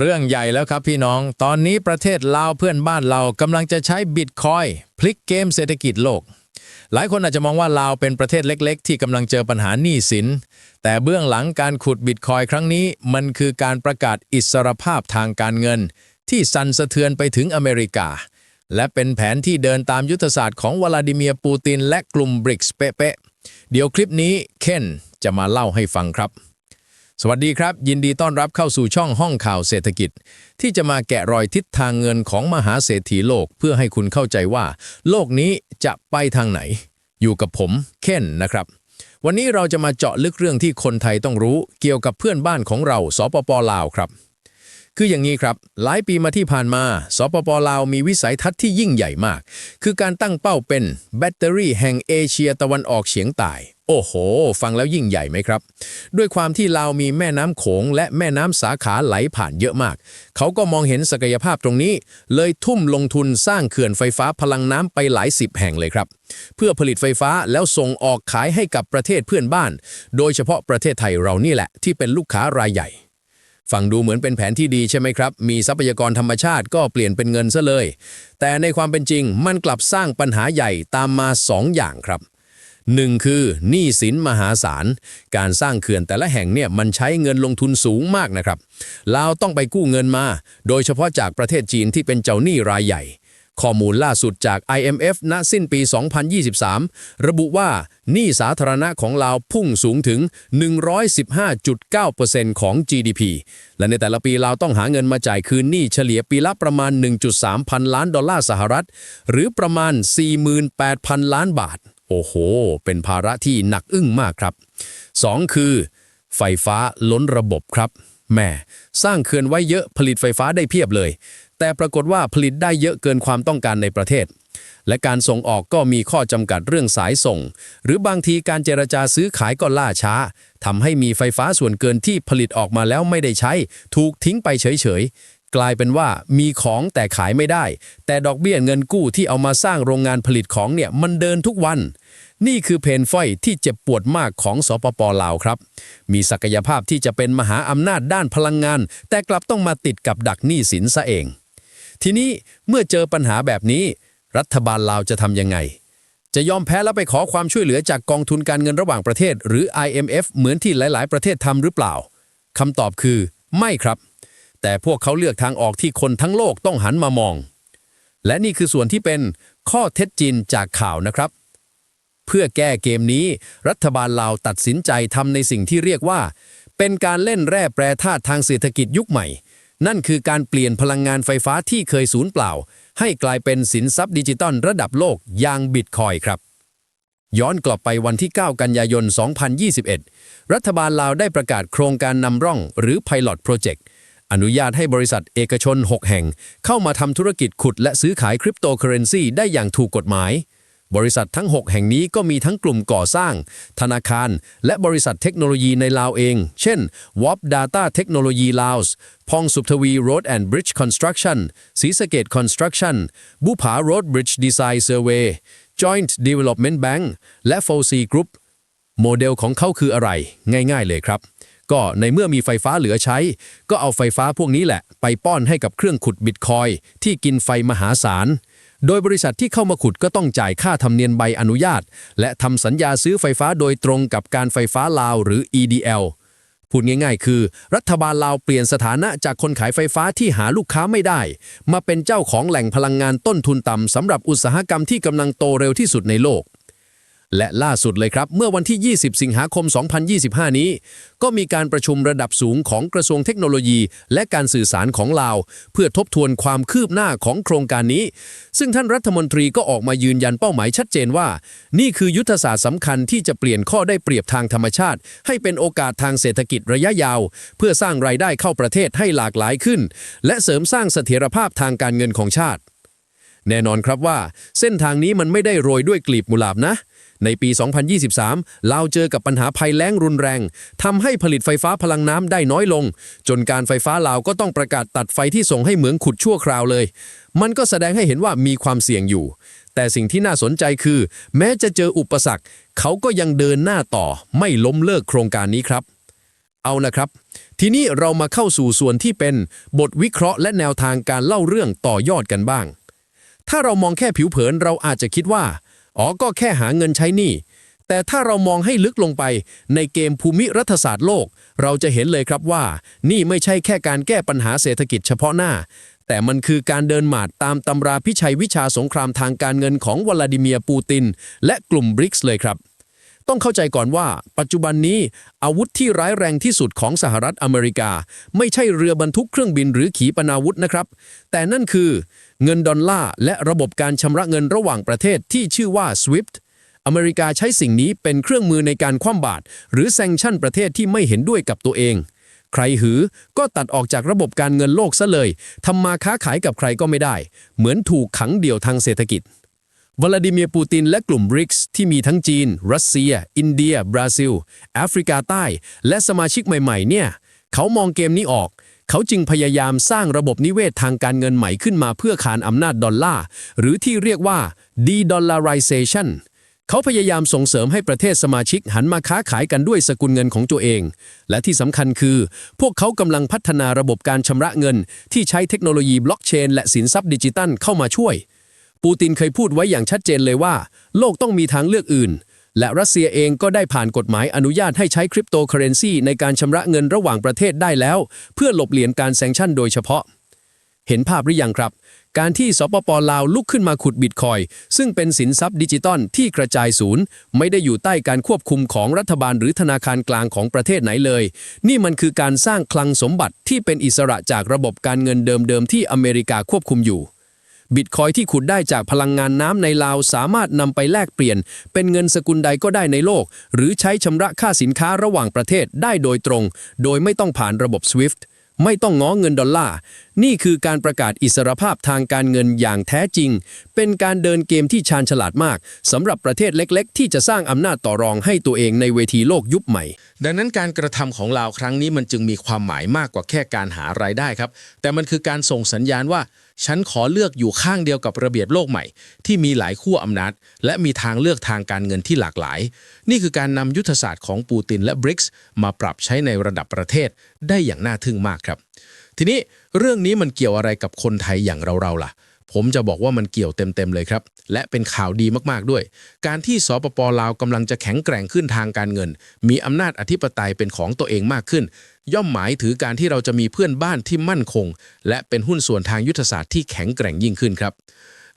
เรื่องใหญ่แล้วครับพี่น้อง ตอนนี้ประเทศลาวเพื่อนบ้านเรากำลังจะใช้บิตคอยพลิกเกมเศรษฐกิจโลก หลายคนอาจจะมองว่าลาวเป็นประเทศเล็กๆ ที่กำลังเจอปัญหาหนี้สิน แต่เบื้องหลังการขุดบิตคอยครั้งนี้ มันคือการประกาศอิสรภาพทางการเงิน ที่สั่นสะเทือนไปถึงอเมริกา และเป็นแผนที่เดินตามยุทธศาสตร์ของวลาดิเมียร์ปูตินและกลุ่มบริกส์เป๊ะๆเดี๋ยวคลิปนี้เคนจะมาเล่าให้ฟังครับ สวัสดีครับ ยินดีต้อนรับเข้าสู่ช่องห้องข่าวเศรษฐกิจ ที่จะมาแกะรอยทิศทางเงินของมหาเศรษฐีโลก เพื่อให้คุณเข้าใจว่า โลกนี้จะไปทางไหน อยู่กับผมเคนนะครับ วันนี้เราจะมาเจาะลึกเรื่องที่คนไทยต้องรู้เกี่ยวกับเพื่อนบ้านของเราสปปลาวครับ คืออย่างนี้ครับ หลายปีมาที่ผ่านมาสปปลาวมีวิสัยทัศน์ที่ยิ่งใหญ่มาก คือการตั้งเป้าเป็นแบตเตอรี่แห่งเอเชียตะวันออกเฉียงใต้ โอ้โห ฟังแล้วยิ่งใหญ่ไหมครับ ด้วยความที่ลาวมีแม่น้ำโขง และแม่น้ำสาขาไหลผ่านเยอะมาก เขาก็มองเห็นศักยภาพตรงนี้ เลยทุ่มลงทุนสร้างเขื่อนไฟฟ้าพลังน้ำไปหลายสิบแห่งเลยครับ เพื่อผลิตไฟฟ้าแล้วส่งออกขายให้กับประเทศเพื่อนบ้าน โดยเฉพาะประเทศไทยเรานี่แหละ ที่เป็นลูกค้ารายใหญ่ฟังดูเหมือนเป็นแผนที่ดีใช่ไหมครับ มีทรัพยากรธรรมชาติก็เปลี่ยนเป็นเงินซะเลย แต่ในความเป็นจริงมันกลับสร้างปัญหาใหญ่ตามมาสองอย่างครับ หนึ่งคือหนี้สินมหาศาล การสร้างเขื่อนแต่ละแห่งเนี่ยมันใช้เงินลงทุนสูงมากนะครับลาวต้องไปกู้เงินมา โดยเฉพาะจากประเทศจีนที่เป็นเจ้าหนี้รายใหญ่ ข้อมูลล่าสุดจาก IMF ณสิ้นปี 2023 ระบุว่าหนี้สาธารณะของลาวพุ่งสูงถึง 115.9%ของ GDP และในแต่ละปีลาวต้องหาเงินมาจ่ายคืนหนี้เฉลี่ยปีละประมาณ 1.3 พันล้านดอลลาร์สหรัฐ หรือประมาณ 48,000 ล้านบาท โอ้โห เป็นภาระที่หนักอึ้งมากครับ 2 คือ ไฟฟ้าล้นระบบครับแม่สร้างเขื่อนไว้เยอะผลิตไฟฟ้าได้เพียบเลย แต่ปรากฏว่าผลิตได้เยอะเกินความต้องการในประเทศ และการส่งออกก็มีข้อจำกัดเรื่องสายส่ง หรือบางทีการเจรจาซื้อขายก็ล่าช้าทำให้มีไฟฟ้าส่วนเกินที่ผลิตออกมาแล้วไม่ได้ใช้ ถูกทิ้งไปเฉย กลายเป็นว่ามีของแต่ขายไม่ได้ แต่ดอกเบี้ยเงินกู้ที่เอามาสร้างโรงงานผลิตของเนี่ยมันเดินทุกวัน นี่คือเพนไฟที่เจ็บปวดมากของสปปลาวครับ มีศักยภาพที่จะเป็นมหาอำนาจด้านพลังงาน แต่กลับต้องมาติดกับดักหนี้สินซะเอง ทีนี้เมื่อเจอปัญหาแบบนี้ รัฐบาลลาวจะทำยังไงจะยอมแพ้แล้วไปขอความช่วยเหลือจากกองทุนการเงินระหว่างประเทศ หรือ IMF เหมือนที่หลาย ๆ ประเทศทำหรือเปล่าคำตอบคือ ไม่ครับ แต่พวกเขาเลือกทางออกที่คนทั้งโลกต้องหันมามอง และนี่คือส่วนที่เป็นข้อเท็จจริงจากข่าวนะครับ เพื่อแก้เกมนี้ รัฐบาลลาวตัดสินใจทำในสิ่งที่เรียกว่า เป็นการเล่นแร่แปรธาตุทางเศรษฐกิจยุคใหม่ นั่นคือการเปลี่ยนพลังงานไฟฟ้าที่เคยสูญเปล่า ให้กลายเป็นสินทรัพย์ดิจิตอลระดับโลกอย่างบิตคอยครับย้อนกลับไปวันที่ 9 กันยายน 2021 รัฐบาลลาวได้ประกาศโครงการนำร่องหรือ Pilot Project อนุญาตให้บริษัทเอกชน 6 แห่ง เข้ามาทำธุรกิจขุดและซื้อขายคริปโตเคอเรนซีได้อย่างถูกกฎหมาย บริษัททั้ง 6 แห่งนี้ก็มีทั้งกลุ่มก่อสร้าง ธนาคาร และบริษัทเทคโนโลยีในลาวเอง เช่น WAP Data Technology Laos พองสุบทวี Road and Bridge Construction ศรีสะเกด Construction บุผา Road Bridge Design Survey Joint Development Bank และ f o c Group โมเดลของเขาคืออะไร ง่าย ๆ เลยครับ ก็ในเมื่อมีไฟฟ้าเหลือใช้ ก็เอาไฟฟ้าพวกนี้แหละ ไปป้อนให้กับเครื่องขุดบิตคอยที่กินไฟมหาศาล โดยบริษัทที่เข้ามาขุดก็ต้องจ่ายค่าธรรมเนียมใบอนุญาต และทำสัญญาซื้อไฟฟ้าโดยตรงกับการไฟฟ้าลาวหรือ EDL พูดง่ายๆ คือ รัฐบาลลาวเปลี่ยนสถานะจากคนขายไฟฟ้าที่หาลูกค้าไม่ได้ มาเป็นเจ้าของแหล่งพลังงานต้นทุนต่ำสำหรับอุตสาหกรรมที่กำลังโตเร็วที่สุดในโลก และล่าสุดเลยครับ เมื่อวันที่ 20 สิงหาคม 2025 นี้ ก็มีการประชุมระดับสูงของกระทรวงเทคโนโลยี และการสื่อสารของลาว เพื่อทบทวนความคืบหน้าของโครงการนี้ ซึ่งท่านรัฐมนตรีก็ออกมายืนยันเป้าหมายชัดเจนว่า นี่คือยุทธศาสตร์สำคัญที่จะเปลี่ยนข้อได้เปรียบทางธรรมชาติ ให้เป็นโอกาสทางเศรษฐกิจระยะยาว เพื่อสร้างรายได้เข้าประเทศให้หลากหลายขึ้น และเสริมสร้างเสถียรภาพทางการเงินของชาติ แน่นอนครับว่า เส้นทางนี้มันไม่ได้โรยด้วยกลีบกุหลาบนะ ในปี 2023 ลาวเจอกับปัญหาภัยแล้งรุนแรงทำให้ผลิตไฟฟ้าพลังน้ำได้น้อยลง จนการไฟฟ้าลาวก็ต้องประกาศตัดไฟที่ส่งให้เหมืองขุดชั่วคราวเลย มันก็แสดงให้เห็นว่ามีความเสี่ยงอยู่ แต่สิ่งที่น่าสนใจคือ แม้จะเจออุปสรรค เขาก็ยังเดินหน้าต่อ ไม่ล้มเลิกโครงการนี้ครับ เอานะครับ ทีนี้เรามาเข้าสู่ส่วนที่เป็น บทวิเคราะห์และแนวทางการเล่าเรื่องต่อยอดกันบ้าง ถ้าเรามองแค่ผิวเผินเราอาจจะคิดว่า อ๋อก็แค่หาเงินใช้หนี้ แต่ถ้าเรามองให้ลึกลงไปในเกมภูมิรัฐศาสตร์โลก เราจะเห็นเลยครับว่า นี่ไม่ใช่แค่การแก้ปัญหาเศรษฐกิจเฉพาะหน้า แต่มันคือการเดินหมาดตามตำราพิชัยวิชาสงครามทางการเงินของวลาดิเมียร์ปูติน และกลุ่มบริกส์เลยครับต้องเข้าใจก่อนว่า ปัจจุบันนี้ อาวุธที่ร้ายแรงที่สุดของสหรัฐอเมริกา ไม่ใช่เรือบรรทุกเครื่องบินหรือขีปนาวุธนะครับ แต่นั่นคือ เงินดอลลาร์และระบบการชำระเงินระหว่างประเทศที่ชื่อว่า SWIFT อเมริกาใช้สิ่งนี้เป็นเครื่องมือในการคว่ำบาตรหรือแซงชั่นประเทศที่ไม่เห็นด้วยกับตัวเอง ใครหือก็ตัดออกจากระบบการเงินโลกซะเลยทำมาค้าขายกับใครก็ไม่ได้ เหมือนถูกขังเดี่ยวทางเศรษฐกิจวลาดิเมียร์ปูตินและกลุ่มบริกส์ที่มีทั้งจีน รัสเซีย อินเดีย บราซิล แอฟริกาใต้ และสมาชิกใหม่ ๆ เนี่ย เขามองเกมนี้ออก เขาจึงพยายามสร้างระบบนิเวศทางการเงินใหม่ขึ้นมาเพื่อขานอำนาจดอลลาร์ หรือที่เรียกว่า de-dollarization เขาพยายามส่งเสริมให้ประเทศสมาชิกหันมาค้าขายกันด้วยสกุลเงินของตัวเอง และที่สำคัญคือ พวกเขากำลังพัฒนาระบบการชำระเงิน ที่ใช้เทคโนโลยีบล็อกเชนและสินทรัพย์ดิจิตัลเข้ามาช่วย ปูตินเคยพูดไว้อย่างชัดเจนเลยว่า โลกต้องมีทางเลือกอื่น และรัสเซียเองก็ได้ผ่านกฎหมายอนุญาตให้ใช้คริปโตเคอเรนซีในการชำระเงินระหว่างประเทศได้แล้ว เพื่อหลบเลี่ยงการแซงชั่นโดยเฉพาะ เห็นภาพหรือยังครับ การที่สปปลาวลุกขึ้นมาขุดบิตคอยซึ่งเป็นสินทรัพย์ดิจิตอลที่กระจายศูนย์ ไม่ได้อยู่ใต้การควบคุมของรัฐบาลหรือธนาคารกลางของประเทศไหนเลย นี่มันคือการสร้างคลังสมบัติที่เป็นอิสระจากระบบการเงินเดิมๆที่อเมริกาควบคุมอยู่ บิตคอยที่ขุดได้จากพลังงานน้ำในลาวสามารถนำไปแลกเปลี่ยน เป็นเงินสกุลใดก็ได้ในโลก หรือใช้ชำระค่าสินค้าระหว่างประเทศได้โดยตรง โดยไม่ต้องผ่านระบบ SWIFT ไม่ต้องง้อเงินดอลลาร์ นี่คือการประกาศอิสรภาพทางการเงินอย่างแท้จริง เป็นการเดินเกมที่ชาญฉลาดมากสำหรับประเทศเล็กๆ ที่จะสร้างอำนาจต่อรองให้ตัวเองในเวทีโลกยุคใหม่ ดังนั้นการกระทำของลาวครั้งนี้มันจึงมีความหมายมากกว่าแค่การหารายได้ครับ แต่มันคือการส่งสัญญาณว่า ฉันขอเลือกอยู่ข้างเดียวกับระเบียบโลกใหม่ ที่มีหลายขั้วอำนาจ และมีทางเลือกทางการเงินที่หลากหลาย นี่คือการนำยุทธศาสตร์ของปูตินและบริกส์มาปรับใช้ในระดับประเทศได้อย่างน่าทึ่งมากครับ ทีนี้เรื่องนี้มันเกี่ยวอะไรกับคนไทยอย่างเราๆล่ะ ผมจะบอกว่ามันเกี่ยวเต็มๆเลยครับ และเป็นข่าวดีมากๆด้วย การที่สปปลาวกำลังจะแข็งแกร่งขึ้นทางการเงิน มีอำนาจอธิปไตยเป็นของตัวเองมากขึ้น ย่อมหมายถือการที่เราจะมีเพื่อนบ้านที่มั่นคง และเป็นหุ้นส่วนทางยุทธศาสตร์ที่แข็งแกร่งยิ่งขึ้นครับ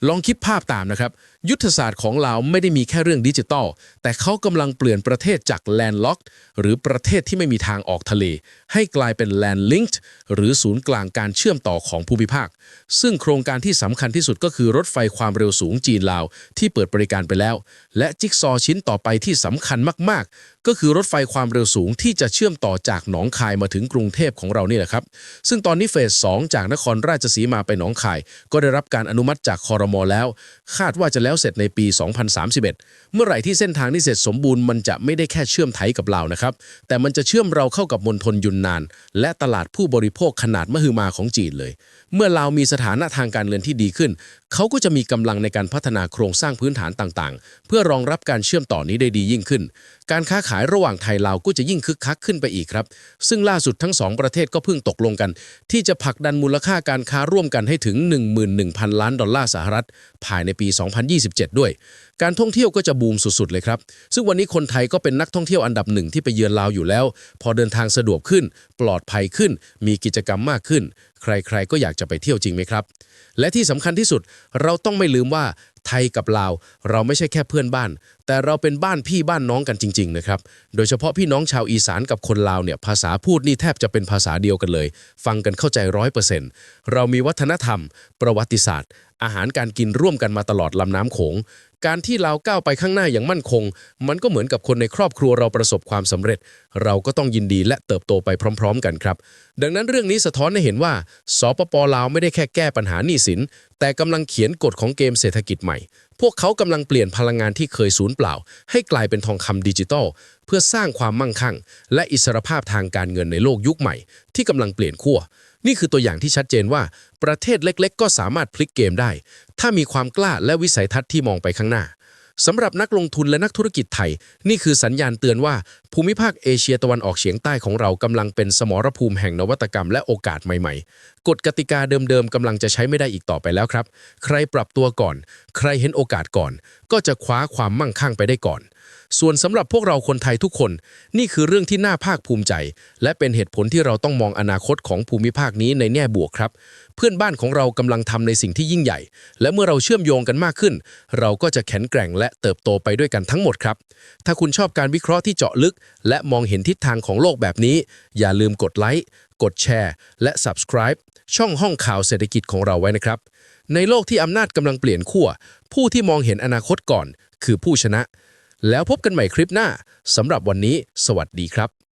ลองคิดภาพตามนะครับยุทธศาสตร์ของลาวไม่ได้มีแค่เรื่องดิจิทัลแต่เขากำลังเปลี่ยนประเทศจากแลนด์ล็อกหรือประเทศที่ไม่มีทางออกทะเล ให้กลายเป็นแลนด์ลิงก์หรือศูนย์กลางการเชื่อมต่อของภูมิภาค ซึ่งโครงการที่สำคัญที่สุดก็คือรถไฟความเร็วสูงจีนลาวที่เปิดบริการไปแล้ว และจิ๊กซอว์ชิ้นต่อไปที่สำคัญมาก ๆ ก็คือรถไฟความเร็วสูงที่จะเชื่อมต่อจากหนองคายมาถึงกรุงเทพของเรานี่แหละครับ ซึ่งตอนนี้เฟส 2 จากนครราชสีมาไปหนองคาย ก็ได้รับการอนุมัติจากคอรมอแล้ว คาดว่าจะแล้วแล้วเสร็จในปี 2031 เมื่อไหร่ที่เส้นทางนี้เสร็จสมบูรณ์มันจะไม่ได้แค่เชื่อมไทยกับลาวนะครับ แต่มันจะเชื่อมเราเข้ากับมณฑลยุนนาน และตลาดผู้บริโภคขนาดมหึมาของจีนเลย เมื่อลาวมีสถานะทางการเงินที่ดีขึ้น เขาก็จะมีกำลังในการพัฒนาโครงสร้างพื้นฐานต่างๆ เพื่อรองรับการเชื่อมต่อนี้ได้ดียิ่งขึ้น การค้าขายระหว่างไทยลาวก็จะยิ่งคึกคักขึ้นไปอีกครับ ซึ่งล่าสุดทั้งสองประเทศก็เพิ่งตกลงกัน ที่จะผลักดันมูลค่าการค้าร่วมกันให้ถึง 11,000 ล้านดอลลาร์สหรัฐภายในปี2027 ด้วย การท่องเที่ยวก็จะบูมสุดๆเลยครับ ซึ่งวันนี้คนไทยก็เป็นนักท่องเที่ยวอันดับหนึ่งที่ไปเยือนลาวอยู่แล้ว พอเดินทางสะดวกขึ้น ปลอดภัยขึ้น มีกิจกรรมมากขึ้น ใครๆก็อยากจะไปเที่ยวจริงไหมครับ และที่สำคัญที่สุดเราต้องไม่ลืมว่าไทยกับลาว เราไม่ใช่แค่เพื่อนบ้าน แต่เราเป็นบ้านพี่บ้านน้องกันจริง ๆ นะครับ โดยเฉพาะพี่น้องชาวอีสานกับคนลาวเนี่ยภาษาพูดนี่แทบจะเป็นภาษาเดียวกันเลย ฟังกันเข้าใจร้อยเปอร์เซ็นต์เรามีวัฒนธรรม ประวัติศาสตร์ อาหารการกินร่วมกันมาตลอดลำน้ำโขง การที่เราก้าวไปข้างหน้าอย่างมั่นคง มันก็เหมือนกับคนในครอบครัวเราประสบความสำเร็จ เราก็ต้องยินดีและเติบโตไปพร้อม ๆ กันครับ ดังนั้นเรื่องนี้สะท้อนให้เห็นว่าสปปลาวไม่ได้แค่แก้ปัญหาหนี้สิน แต่กำลังเขียนกฎของเกมเศรษฐกิจใหม่ พวกเขากำลังเปลี่ยนพลังงานที่เคยสูญเปล่า ให้กลายเป็นทองคำดิจิทัลเพื่อสร้างความมั่งคั่ง และอิสรภาพทางการเงินในโลกยุคใหม่ ที่กำลังเปลี่ยนขั้วนี่คือตัวอย่างที่ชัดเจนว่า ประเทศเล็ก ๆ ก็สามารถพลิกเกมได้ ถ้ามีความกล้าและวิสัยทัศน์ที่มองไปข้างหน้า สำหรับนักลงทุนและนักธุรกิจไทย นี่คือสัญญาณเตือนว่า ภูมิภาคเอเชียตะวันออกเฉียงใต้ของเรากำลังเป็นสมรภูมิแห่งนวัตกรรมและโอกาสใหม่ๆ กฎกติกาเดิมๆกำลังจะใช้ไม่ได้อีกต่อไปแล้วครับ ใครปรับตัวก่อน ใครเห็นโอกาสก่อน ก็จะคว้าความมั่งคั่งไปได้ก่อน ส่วนสำหรับพวกเราคนไทยทุกคน นี่คือเรื่องที่น่าภาคภูมิใจ และเป็นเหตุผลที่เราต้องมองอนาคตของภูมิภาคนี้ในแง่บวกครับ เพื่อนบ้านของเรากำลังทำในสิ่งที่ยิ่งใหญ่ และเมื่อเราเชื่อมโยงกันมากขึ้น เราก็จะแข็งแกร่งและเติบโตไปด้วยกันทั้งหมดครับ ถ้าคุณชอบการวิเคราะห์ที่เจาะลึก และมองเห็นทิศทางของโลกแบบนี้ อย่าลืมกดไลค์กดแชร์ และ subscribe ช่องห้องข่าวเศรษฐกิจของเราไว้นะครับ ในโลกที่อำนาจกำลังเปลี่ยนขั้วผู้ที่มองเห็นอนาคตก่อน คือผู้ชนะ แล้วพบกันใหม่คลิปหน้าสำหรับวันนี้ สวัสดีครับ